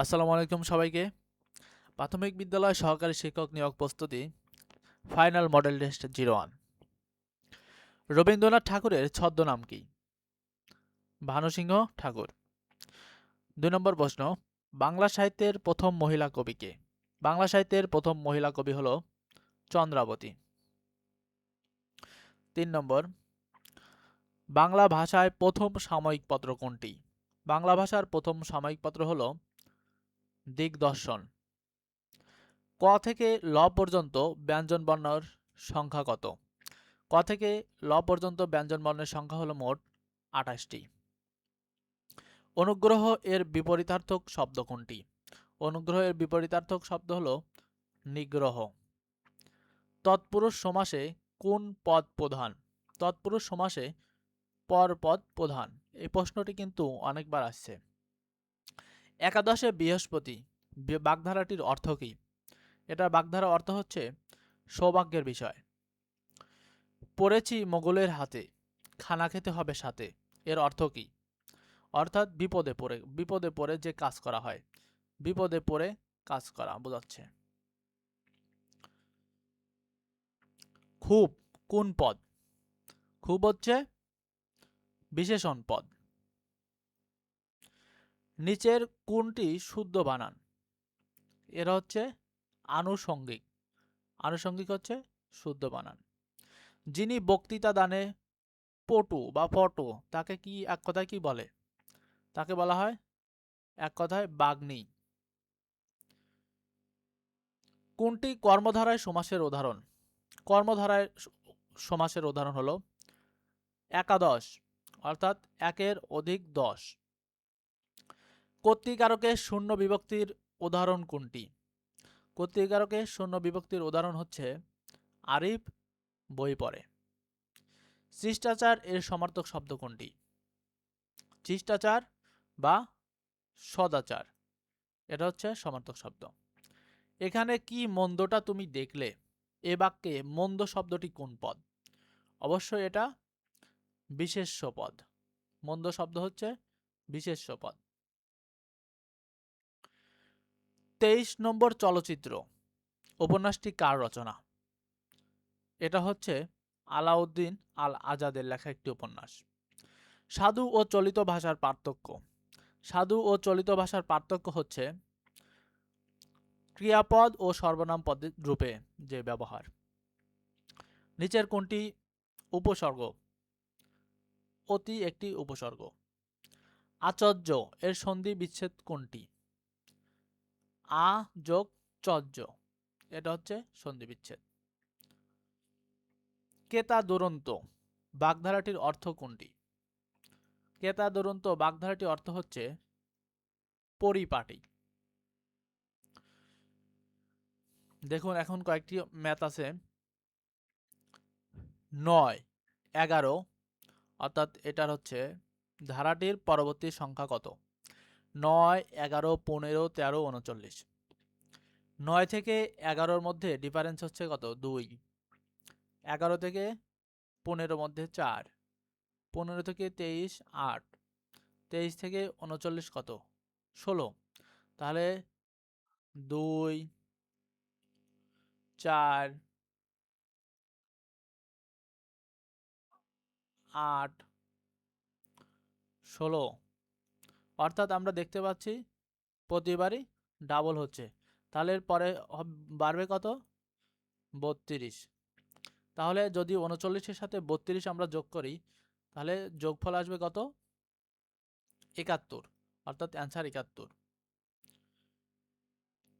আসসালামু আলাইকুম সবাইকে। প্রাথমিক বিদ্যালয় সহকারী শিক্ষক নিয়োগ প্রস্তুতি, final model test zero one. Rabindranath ঠাকুরের ছদ্মনাম কি? ভানুসিংহ ঠাকুর। দুই নম্বর প্রশ্ন, বাংলা সাহিত্যের প্রথম মহিলা কবিকে বাংলা সাহিত্যের প্রথম মহিলা কবি হল চন্দ্রাবতী। তিন নম্বর, বাংলা ভাষায় প্রথম সাময়িক পত্র কোনটি? বাংলা ভাষার প্রথম সাময়িক পত্র হলো দিগদর্শন। ক থেকে ল পর্যন্ত ব্যঞ্জন বর্ণের সংখ্যা কত? ক থেকে ল পর্যন্ত ব্যঞ্জন বর্ণের সংখ্যা হলো মোট আঠাশটি। অনুগ্রহ এর বিপরীতার্থক শব্দ কোনটি? অনুগ্রহ এর বিপরীতার্থক শব্দ হলো নিগ্রহ। তৎপুরুষ সমাসে কোন পদ প্রধান? তৎপুরুষ সমাসে পর পদ প্রধান। এই প্রশ্নটি কিন্তু অনেকবার আসছে। একাদশে বৃহস্পতি বাগধারাটির অর্থ কী? এটার বাগধারা অর্থ হচ্ছে সৌভাগ্যের বিষয়। পড়েছি মোগলের হাতে, খানা খেতে হবে সাথে, এর অর্থ কী? অর্থাৎ বিপদে পড়ে বিপদে পড়ে যে কাজ করা হয়, বিপদে পড়ে কাজ করা বোঝাচ্ছে। খুব, কোন পদ? খুব হচ্ছে বিশেষণ পদ। নিচের কোনটি শুদ্ধ বানান। এরা হচ্ছে আনুষঙ্গিক। আনুষঙ্গিক হচ্ছে শুদ্ধ বানান। যিনি বক্তৃতা দানে পটু বা পটু তাকে কি এক কথায় কি বলে? তাকে বলা হয় এক কথায় বাগ্নি। কোনটি কর্মধারায় সমাসের উদাহরণ। কর্মধারায় সমাসের উদাহরণ হলো একাদশ, অর্থাৎ একের অধিক দশ। কর্তৃকারকের শূন্য বিভক্তির উদাহরণ কোনটি? কর্তৃকারকের শূন্য বিভক্তির উদাহরণ হচ্ছে, আরিফ বই পড়ে। শিষ্টাচার এর সমার্থক শব্দ কোনটি? শিষ্টাচার বা সদাচার, এটা হচ্ছে সমার্থক শব্দ। এখানে কি মন্দটা তুমি দেখলে? এ বাক্যে মন্দ শব্দটি কোন পদ? অবশ্যই এটা বিশেষ্য পদ। মন্দ শব্দ হচ্ছে বিশেষ্য পদ। তেইশ নম্বর চলচ্চিত্র। উপন্যাসটি কার রচনা? এটা হচ্ছে আলাউদ্দিন আল আজাদের লেখা একটি উপন্যাস। সাধু ও চলিত ভাষার পার্থক্য। সাধু ও চলিত ভাষার পার্থক্য হচ্ছে ক্রিয়াপদ ও সর্বনাম পদের রূপে যে ব্যবহার। নিচের কোনটি উপসর্গ? অতি একটি উপসর্গ। আচর্য, এর সন্ধি বিচ্ছেদ কোনটি? আ যোগ চর্য এটা হচ্ছে সন্ধি বিচ্ছেদ কেতা দুরন্ত বাগধারাটির অর্থ কোনটি? কেতা দুরন্ত বাগধারাটির অর্থ হচ্ছে পরিপাটি। দেখুন, এখন কয়েকটি ম্যাথ আছে। নয়, এগারো, অর্থাৎ এটার হচ্ছে ধারাটির পরবর্তী সংখ্যা কত? নয়, এগারো, পনেরো, তেরো, উনচল্লিশ। নয় থেকে এগারোর মধ্যে ডিফারেন্স হচ্ছে কত? দুই। এগারো থেকে পনেরোর মধ্যে চার। পনেরো থেকে তেইশ, আট। তেইশ থেকে উনচল্লিশ কত? ষোলো। তাহলে দুই, চার, আট, ষোলো। অর্থাৎ আমরা দেখতে পাচ্ছি প্রতিবারই ডাবল হচ্ছে। তাহলে পরে বাড়বে কত? বত্রিশ। তাহলে যদি উনচল্লিশের সাথে বত্রিশ আমরা যোগ করি, তাহলে যোগফল আসবে কত? একাত্তর। অর্থাৎ অ্যান্সার একাত্তর।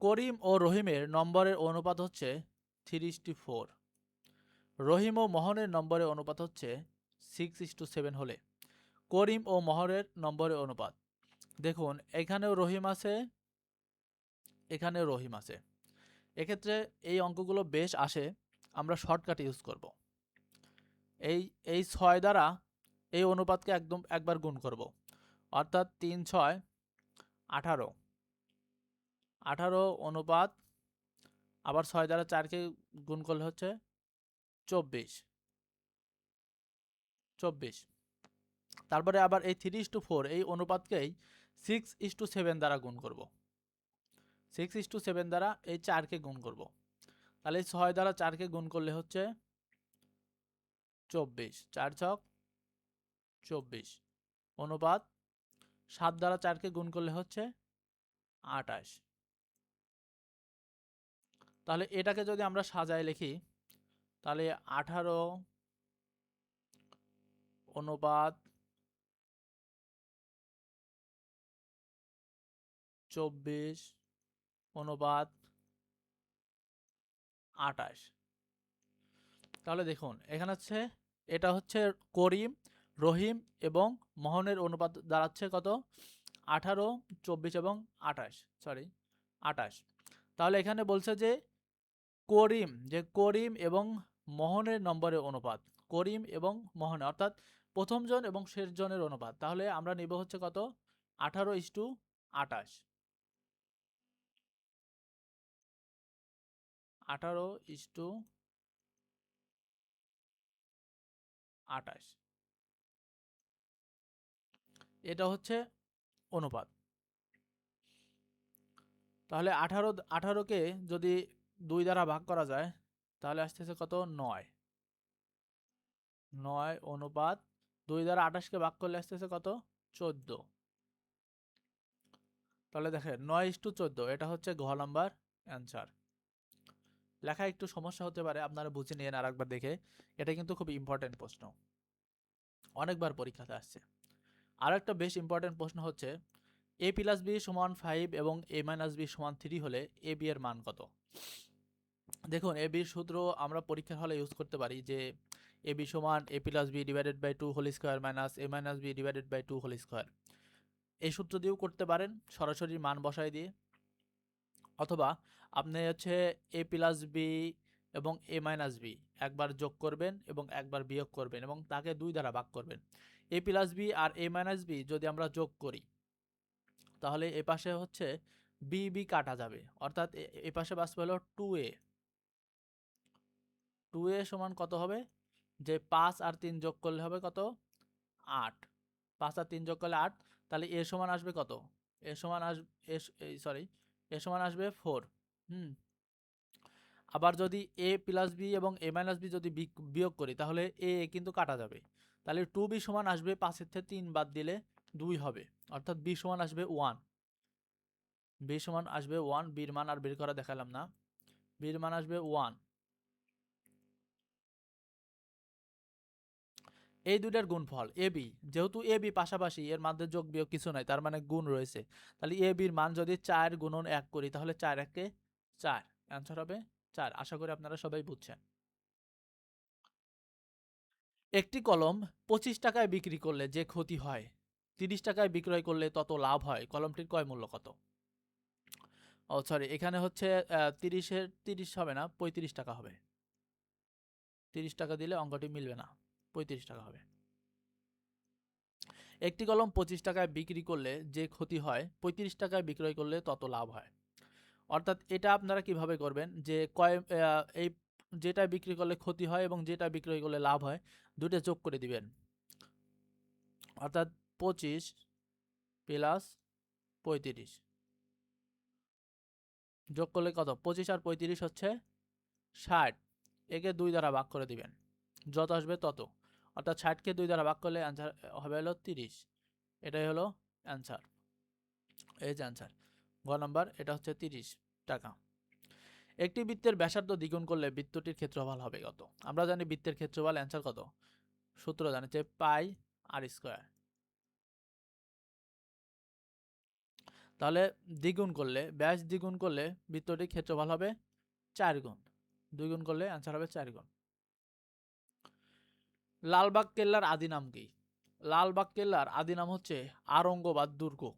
করিম ও রহিমের নম্বরের অনুপাত হচ্ছে থ্রি ফোর। রহিম ও মোহনের নম্বরের অনুপাত হচ্ছে সিক্স ইস টু সেভেন হলে। করিম ও মোহরের নম্বরের অনুপাত। দেখুন, এখানেও রহিম আছে, এখানেও রহিম আছে। এক্ষেত্রে এই অঙ্কগুলো বেশ আসে, আমরা শর্টকাট ইউজ করব। এই এই ছয় দ্বারা এই অনুপাতকে একদম একবার গুণ করব। অর্থাৎ তিন, ছয়, আঠারো। আঠারো অনুপাত, আবার ছয় দ্বারা চারকে গুণ করলে হচ্ছে চব্বিশ। চব্বিশ। তারপরে আবার এই থ্রি ইস টু ফোর এই অনুপাতকেই সিক্স ইস টু সেভেন দ্বারা গুণ করব। সিক্স ইস টু সেভেন দ্বারা এই চারকে গুণ করব। তাহলে ছয় দ্বারা চারকে গুণ করলে হচ্ছে চব্বিশ। চার ছক চব্বিশ। অনুপাত সাত দ্বারা চারকে গুণ করলে হচ্ছে আটাশ তাহলে এটাকে যদি আমরা সাজায় লিখি, তাহলে আঠারো অনুপাত চব্বিশ অনুপাত আটাশ। তাহলে দেখুন, এখানে হচ্ছে, এটা হচ্ছে করিম, রহিম এবং মোহনের অনুপাত দাঁড়াচ্ছে কত? আঠারো, চব্বিশ এবং আটাশ সরি আটাশ। তাহলে এখানে বলছে যে, করিম যে করিম এবং মোহনের নম্বরের অনুপাত করিম এবং মোহনে, অর্থাৎ প্রথমজন এবং শেষজনের অনুপাত তাহলে আমরা নিব হচ্ছে কত? আঠারো ইস টু আটাশ। আঠারো ইস টু আটাশ এটা হচ্ছে অনুপাত। তাহলে আঠারো, আঠারোকে যদি দুই দ্বারা ভাগ করা যায়, তাহলে আসতেছে কত? নয়। নয় অনুপাত, দুই দ্বারা আঠাশকে ভাগ করলে আসতেছে কত? চোদ্দ। তাহলে দেখেন, নয় ইস টু চোদ্দ, এটা হচ্ছে ঘ নাম্বার অ্যান্সার লেখা একটু সমস্যা হতে পারে, আপনারা বুঝে নিয়ে আর একবার দেখে। এটা কিন্তু খুব ইম্পর্টেন্ট প্রশ্ন। অনেকবার পরীক্ষাতে আসছে। আর একটা বেশ ইম্পর্টেন্ট প্রশ্ন হচ্ছে এ প্লাস বি সমান ফাইভ এবং এ মাইনাস বি সমান থ্রি হলে এ বি এর মান কত? দেখুন এ বির সূত্র আমরা পরীক্ষার হলে ইউজ করতে পারি যে এ বি সমান A plus B divided by two whole square minus A minus B divided by two whole square এই সূত্র দিয়েও করতে পারেন, সরাসরি মান বসাই দিয়ে। অথবা আপনি হচ্ছে এ প্লাস বি এবং এ মাইনাস বি একবার যোগ করবেন এবং একবার বিয়োগ করবেন এবং তাকে দুই দ্বারা ভাগ করবেন। এ প্লাস বি আর এ মাইনাস বি যদি আমরা যোগ করি, তাহলে এ পাশে হচ্ছে বি বি কাটা যাবে। অর্থাৎ এ- পাশে বাঁচবে হলো টু এ টু এ সমান কত হবে? যে পাঁচ আর তিন যোগ করলে হবে কত? আট। পাঁচ আর তিন যোগ করলে আট, তাহলে এ সমান আসবে কত? এ সমান আসবে সরি এ সমান আসবে ফোর হুম। আবার যদি এ প্লাস বি এবং এ মাইনাস বি যদি বিয়োগ করি, তাহলে এ কিন্তু কাটা যাবে। তাহলে টু বি সমান আসবে পাঁচের থেকে তিন বাদ দিলে দুই হবে, অর্থাৎ বি সমান আসবে ওয়ান বি সমান আসবে ওয়ান বির মান আর বের করা দেখালাম না। বির মান আসবে ওয়ান এই দুইটার গুণফল, এ, বি। যেহেতু এ, বি পাশাপাশি, এর মধ্যে যোগ বিয়োগ কিছু নাই, তার মানে গুণ রয়েছে। তাহলে এ, বির মান যদি চার গুণন এক করি, তাহলে চার একে চার। অ্যান্সার হবে চার। আশা করি আপনারা সবাই বুঝছেন। একটি কলম পঁচিশ টাকায় বিক্রি করলে যে ক্ষতি হয়, তিরিশ টাকায় বিক্রয় করলে তত লাভ হয়, কলমটির ক্রয় মূল্য কত? ও সরি এখানে হচ্ছে তিরিশের, তিরিশ হবে না, পঁয়ত্রিশ টাকা হবে। তিরিশ টাকা দিলে অঙ্কটি মিলবে না। পঁয়ত্রিশ টাকা হবে। একটি কলম পঁচিশ টাকায় বিক্রি করলে যে ক্ষতি হয়, পঁয়ত্রিশ টাকায় বিক্রয় করলে তত লাভ হয়। অর্থাৎ এটা আপনারা কীভাবে করবেন? যে কয় এই যেটা বিক্রি করলে ক্ষতি হয় এবং যেটা বিক্রয় করলে লাভ হয় দুটো যোগ করে দিবেন। অর্থাৎ পঁচিশ প্লাস পঁয়ত্রিশ। যোগ করলে কত? পঁচিশ আর পঁয়ত্রিশ হচ্ছে ষাট। একে দুই দ্বারা ভাগ করে দিবেন। যত আসবে তত। অর্থাৎ ষাটকে দুই দ্বারা ভাগ করলে অ্যান্সার হবে হলো তিরিশ। এটাই হলো অ্যান্সার এই যে অ্যান্সার গ নাম্বার, এটা হচ্ছে তিরিশ টাকা। একটি বৃত্তের ব্যাসার্ধ দ্বিগুণ করলে বৃত্তটির ক্ষেত্রফল হবে কত? আমরা জানি বৃত্তের ক্ষেত্রফল অ্যান্সার কত? সূত্র জানি যে পাই আর স্কোয়ার তাহলে দ্বিগুণ করলে, ব্যাস দ্বিগুণ করলে বৃত্তটির ক্ষেত্রফল হবে চার গুণ। দুই গুণ করলে অ্যান্সার হবে চার গুণ। লালবাগ কেল্লার আদি নাম কি? লালবাগ কেল্লার আদি নাম হচ্ছে আরঙ্গবাদ দুর্গ।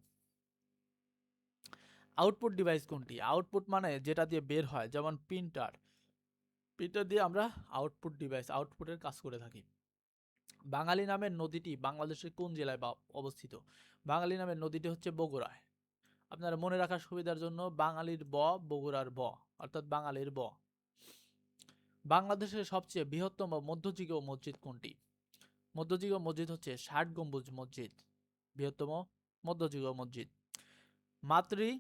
আউটপুট ডিভাইস কোনটি? আউটপুট মানে যেটা দিয়ে বের হয়, যেমন প্রিন্টার। প্রিন্টার দিয়ে আমরা আউটপুট ডিভাইস, আউটপুটের কাজ করে থাকি। বাঙালি নামের নদীটি বাংলাদেশের কোন জেলায় অবস্থিত? বাঙালি নামের নদীটি হচ্ছে বগুড়ায়। আপনারা মনে রাখার সুবিধার জন্য বাঙালির ব, বগুড়ার ব, অর্থাৎ বাঙালির ব। বাংলাদেশের সবচেয়ে বৃহত্তম মধ্যযুগীয় মসজিদ কোনটি? মধ্যযুগীয় মসজিদ হচ্ছে ষাট গম্বুজ মসজিদ। বৃহত্তম মধ্যযুগীয় মসজিদ। মাতৃ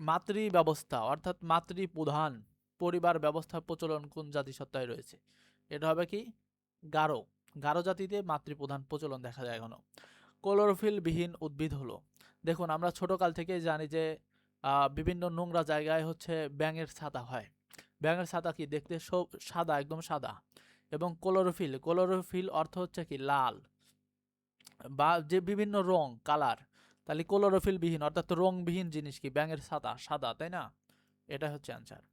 মাতৃ ব্যবস্থা অর্থাৎ মাতৃ প্রধান পরিবার ব্যবস্থার প্রচলন কোন জাতিসত্তায় রয়েছে? এটা হবে কি? গারো। গারো জাতিতে মাতৃপ্রধান প্রচলন দেখা যায় এখনও। ক্লোরোফিল বিহীন উদ্ভিদ হলো। দেখুন, আমরা ছোটকাল থেকে জানি যে বিভিন্ন নোংরা জায়গায় হচ্ছে ব্যাঙের ছাতা হয়। ব্যাঙের ছাতা কি? দেখতে সব সাদা, একদম সাদা। এবং ক্লোরোফিল ক্লোরোফিল অর্থ হচ্ছে কি? লাল। বা যে বিভিন্ন রং, কালার, তাহলে ক্লোরোফিল বিহীন অর্থাৎ রংবিহীন জিনিস কি? ব্যাঙের ছাতা সাদা, তাই না? এটা হচ্ছে অ্যান্সার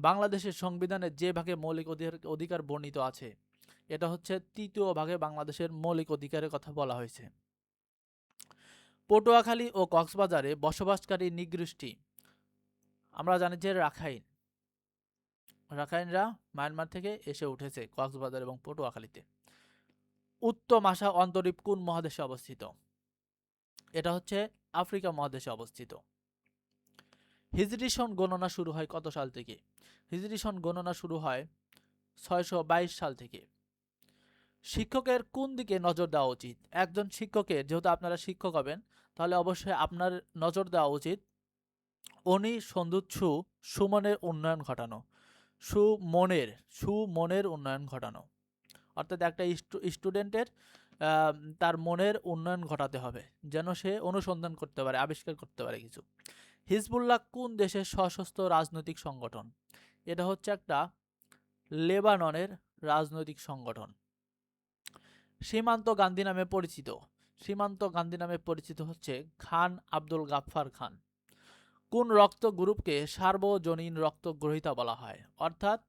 বাংলাদেশের সংবিধানে যে ভাগে মৌলিক অধিকার বর্ণিত আছে, এটা হচ্ছে তৃতীয় ভাগে বাংলাদেশের মৌলিক অধিকারের কথা বলা হয়েছে। পটুয়াখালী ও কক্সবাজারে বসবাসকারী নিগৃষ্টি, আমরা জানি যে রাখাইন। রাখাইনরা মায়ানমার থেকে এসে উঠেছে কক্সবাজার এবং পটুয়াখালীতে। উত্তম আশা অন্তরীপ কোন মহাদেশে অবস্থিত? এটা হচ্ছে আফ্রিকা মহাদেশে অবস্থিত। হিজরি সন গণনা শুরু হয় কত সাল থেকে? হিজরি সন গণনা শুরু হয় ছয়শো বাইশ সাল থেকে। শিক্ষকের কোন দিকে নজর দেওয়া উচিত? একজন শিক্ষকের, যেহেতু আপনারা শিক্ষক হবেন, তাহলে অবশ্যই আপনার নজর দেওয়া উচিত। উনি সন্দুৎসু সুমনের উন্নয়ন ঘটানো। সুমনের সুমনের উন্নয়ন ঘটানো। অর্থাৎ একটা স্টুডেন্টের তার মনের উন্নয়ন ঘটাতে হবে, যেন সে অনুসন্ধান করতে পারে, আবিষ্কার করতে পারে কিছু। হিজবুল্লাহ কোন দেশের সশস্ত্র রাজনৈতিক সংগঠন? এটা হচ্ছে একটা লেবাননের রাজনৈতিক সংগঠন। সীমান্ত গান্ধী নামে পরিচিত। সীমান্ত গান্ধী নামে পরিচিত হচ্ছে খান আব্দুল গাফফার খান। কোন রক্ত গ্রুপকে সার্বজনীন রক্ত গ্রহিতা বলা হয়? অর্থাৎ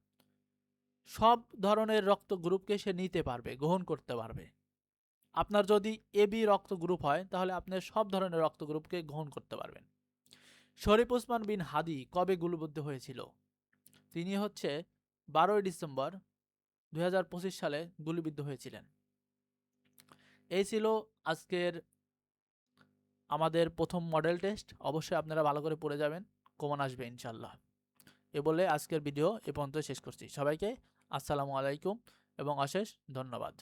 সব ধরনের রক্ত গ্রুপকে সে নিতে পারবে, গ্রহণ করতে পারবে। আপনার যদি এবি রক্ত গ্রুপ হয়, তাহলে আপনি সব ধরনের রক্ত গ্রুপকে গ্রহণ করতে পারবেন। শরীফ ওসমান বিন হাদি কবে গুলিবদ্ধ হয়েছিল? তিনি হচ্ছে বারোই ডিসেম্বর দুই হাজার পঁচিশ সালে গুলিবিদ্ধ হয়েছিলেন। এই ছিল আজকের আমাদের প্রথম মডেল টেস্ট অবশ্যই আপনারা ভালো করে পড়ে যাবেন, কমন আসবে ইনশাল্লাহ এ বলে আজকের ভিডিও এ পর্যন্ত শেষ করছি। সবাইকে আসসালামু আলাইকুম এবং অশেষ ধন্যবাদ।